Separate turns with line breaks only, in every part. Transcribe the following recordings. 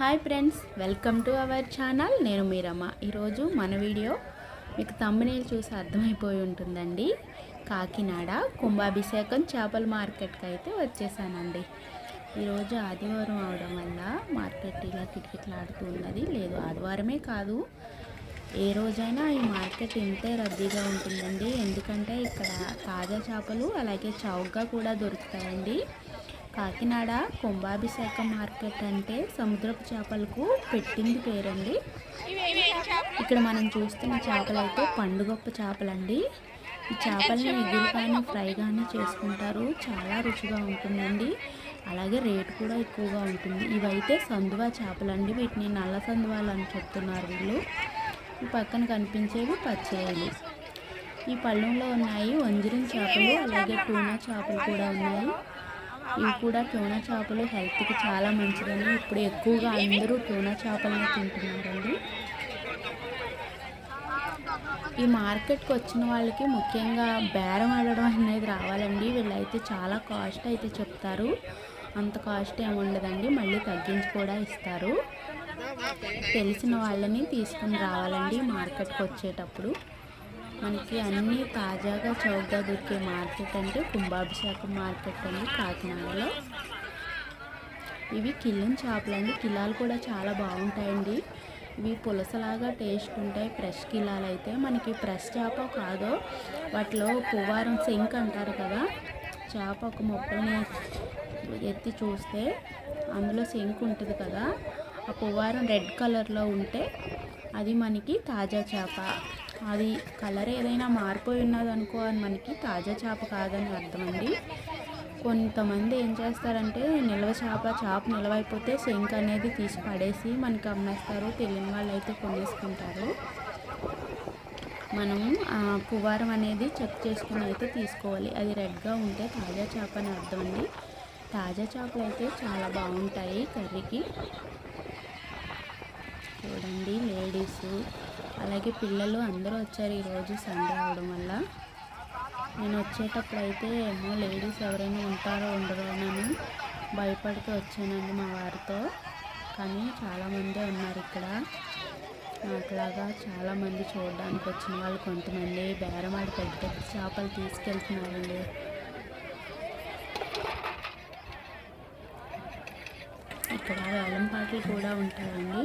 Hi friends welcome to our channel నేను మీరమ్మ ఈరోజు మన వీడియో మీకు తమ్మునీళ్ళు చూసి అర్థమైపోయి ఉంటుందండి. కాకినాడ కుంభాభిషేకం చేపల మార్కెట్కి అయితే వచ్చేసానండి. ఈరోజు ఆదివారం అవడం వల్ల మార్కెట్ ఇలా కిటకిటలాడుతూ ఉన్నది లేదు ఆదివారమే కాదు. ఏ రోజైనా ఈ మార్కెట్ ఇంతే రద్దీగా ఉంటుందండి. ఎందుకంటే ఇక్కడ తాజా చేపలు అలాగే చౌకగా కూడా దొరుకుతాయండి. కాకినాడ కుంభాభిషేక మార్కెట్ అంటే సముద్రపు చేపలకు పెట్టింది పేరండి. ఇక్కడ మనం చూస్తున్న చేపలు అయితే పండుగొప్ప చేపలండి. ఈ చేపల్ని ఎగురు కానీ ఫ్రై కానీ చేసుకుంటారు. చాలా రుచిగా ఉంటుందండి. అలాగే రేటు కూడా ఎక్కువగా ఉంటుంది. ఇవైతే సందువా చేపలండి. వీటిని నల్ల సందువాలు అని చెప్తున్నారు వీళ్ళు. ఈ పక్కన కనిపించేవి పచ్చేయలు. ఈ పళ్ళంలో ఉన్నాయి వంజరం చేపలు అలాగే టూనా చేపలు కూడా ఉన్నాయి. ఇవి కూడా టూనా చేపలు హెల్త్కి చాలా మంచిదని ఇప్పుడు ఎక్కువగా అందరూ టూనా చేపలను తింటున్నారండి. ఈ మార్కెట్కి వచ్చిన వాళ్ళకి ముఖ్యంగా బేరం ఆడడం అనేది రావాలండి. వీళ్ళైతే చాలా కాస్ట్ అయితే చెప్తారు. అంత కాస్ట్ ఏమి ఉండదండి. మళ్ళీ తగ్గించి కూడా ఇస్తారు. తెలిసిన వాళ్ళని తీసుకుని రావాలండి మార్కెట్కి వచ్చేటప్పుడు. మనకి అన్నీ తాజాగా చౌకగా దొరికే మార్కెట్ అంటే కుంభాభిషేకం మార్కెట్ అండి కాకినాడలో. ఇవి కిల్లిన చేపలండి కిలాలు కూడా చాలా బాగుంటాయండి. ఇవి పులసలాగా టేస్ట్ ఉంటాయి. ఫ్రెష్ కిలాలు అయితే మనకి ఫ్రెష్ చేప కాదో. వాటిలో పువ్వారం సింక్ అంటారు కదా. చేప ఒక మొక్కల్ని ఎత్తి చూస్తే అందులో సింక్ ఉంటుంది కదా. ఆ పువ్వారం రెడ్ కలర్లో ఉంటే అది మనకి తాజా చేప. అది కలర్ ఏదైనా మారిపోయి ఉన్నది అనుకో అని మనకి తాజా చేప కాదని అర్థమండి కొంతమంది ఏం చేస్తారంటే నిల్వ చేప చేప నిలవైపోతే సెంక్ అనేది తీసి పడేసి మనకి అమ్మేస్తారు. తెలియని వాళ్ళు అయితే కొనేసుకుంటారు. మనం కువారం పువ్వారం అనేది చెక్ చేసుకుని అయితే తీసుకోవాలి. అది రెడ్గా ఉంటే తాజా చేప అని అర్థం అండి. తాజా చేపలు అయితే చాలా బాగుంటాయి కర్రీకి. చూడండి లేడీస్. అలాగే పిల్లలు అందరూ వచ్చారు ఈరోజు సండే అవడం వల్ల. నేను వచ్చేటప్పుడు అయితే ఏమో లేడీస్ ఎవరైనా ఉంటారో ఉండరో అని భయపడుతూ వచ్చానండి మా వారితో. కానీ చాలామందే ఉన్నారు ఇక్కడ. నాకులాగా చాలామంది చూడడానికి వచ్చిన వాళ్ళు కొంతమంది బేరమాడి పెద్ద పెద్ద చేపలు తీసుకెళ్తున్నారండి. ఇక్కడ వేలం పాటలు కూడా ఉంటాయండి.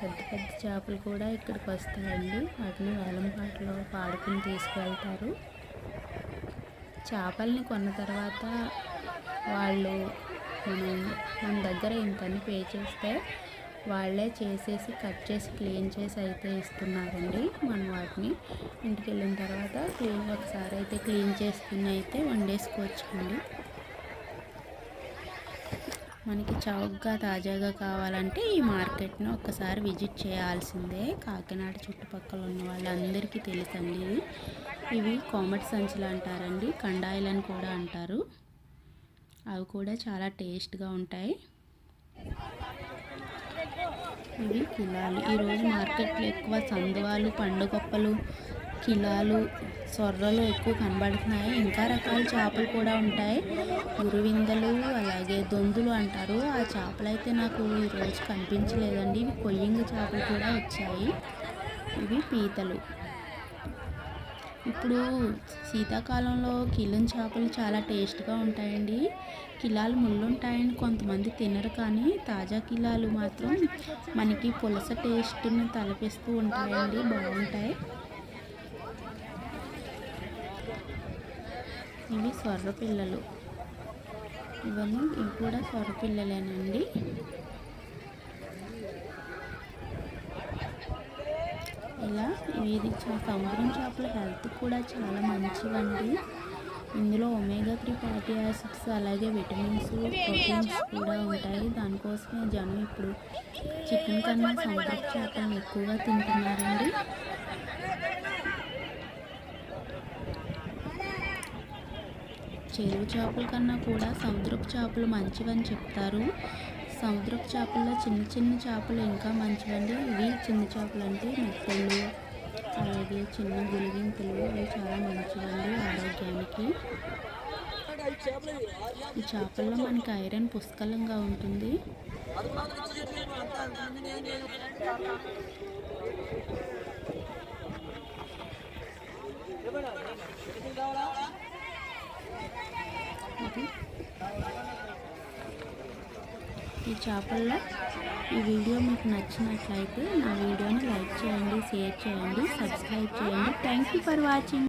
పెద్ద పెద్ద చేపలు కూడా ఇక్కడికి వస్తాయండి. వాటిని వేలం పాటలో పాడుకుని తీసుకువెళ్తారు చేపల్ని కొన్న తర్వాత వాళ్ళు మనం మన దగ్గర ఇంతని పే చేస్తే వాళ్ళే చేసేసి కట్ చేసి క్లీన్ చేసి అయితే ఇస్తున్నారండి మనం వాటిని. ఇంటికి వెళ్ళిన తర్వాత క్లీన్ ఒకసారి అయితే క్లీన్ చేసుకుని అయితే వండేసుకోవచ్చండి. మనకి చౌకగా తాజాగా కావాలంటే ఈ మార్కెట్ను ఒక్కసారి విజిట్ చేయాల్సిందే. కాకినాడ చుట్టుపక్కల ఉన్న వాళ్ళందరికీ తెలుసండి. ఇవి కోమటి సంచులు అంటారండి. కండాయిలని కూడా అంటారు. అవి కూడా చాలా టేస్ట్గా ఉంటాయి. ఇవి కిలాలు ఈరోజు మార్కెట్లో ఎక్కువ సందువాలు పండుగప్పలు కిలాలు సొర్రలు ఎక్కువ కనబడుతున్నాయి. ఇంకా రకాల చేపలు కూడా ఉంటాయి. గురువిందలు అలాగే దొందులు అంటారు. ఆ చేపలు అయితే నాకు ఈరోజు కనిపించలేదండి. ఇవి కొయ్యింగ చేపలు కూడా వచ్చాయి. ఇవి పీతలు. ఇప్పుడు శీతాకాలంలో కిలం చేపలు చాలా టేస్ట్గా ఉంటాయండి. కిలాలు ముళ్ళు ఉంటాయని కొంతమంది తినరు కానీ తాజా కిలాలు మాత్రం మనకి పులస టేస్ట్ని తలపిస్తూ ఉంటాయండి. బాగుంటాయి. ఇవి సొర్ర పిల్లలు ఇవన్నీ ఇవి కూడా సొర్ర పిల్లలేనండి ఇలా ఇది సముద్రం చేపల హెల్త్ కూడా చాలా మంచివండి ఇందులో ఒమేగా త్రీ ఫ్యాటీ యాసిడ్స్ అలాగే విటమిన్స్ ప్రోటీన్స్ కూడా ఉంటాయి. దానికోసమే జనం ఇప్పుడు చికెన్ కన్నా సముద్రపు చేపలను ఎక్కువగా తింటున్నారండి. చెరువు చేపల కన్నా కూడా సముద్రపు చేపలు మంచివని చెప్తారు. సముద్రపు చేపల్లో చిన్న చిన్న చేపలు ఇంకా మంచివండి. ఇవి చిన్న చేపలు అంటే మెత్తలు అలాగే చిన్న గులిగింతలు అవి చాలా మంచివండి ఆరోగ్యానికి. ఈ చేపల్లో మనకి ఐరన్ పుష్కలంగా ఉంటుంది. ఇది ఈ చేపల్లో ఈ వీడియో మీకు నచ్చినట్లయితే నా వీడియోని లైక్ చేయండి షేర్ చేయండి సబ్స్క్రైబ్ చేయండి. Thank you for watching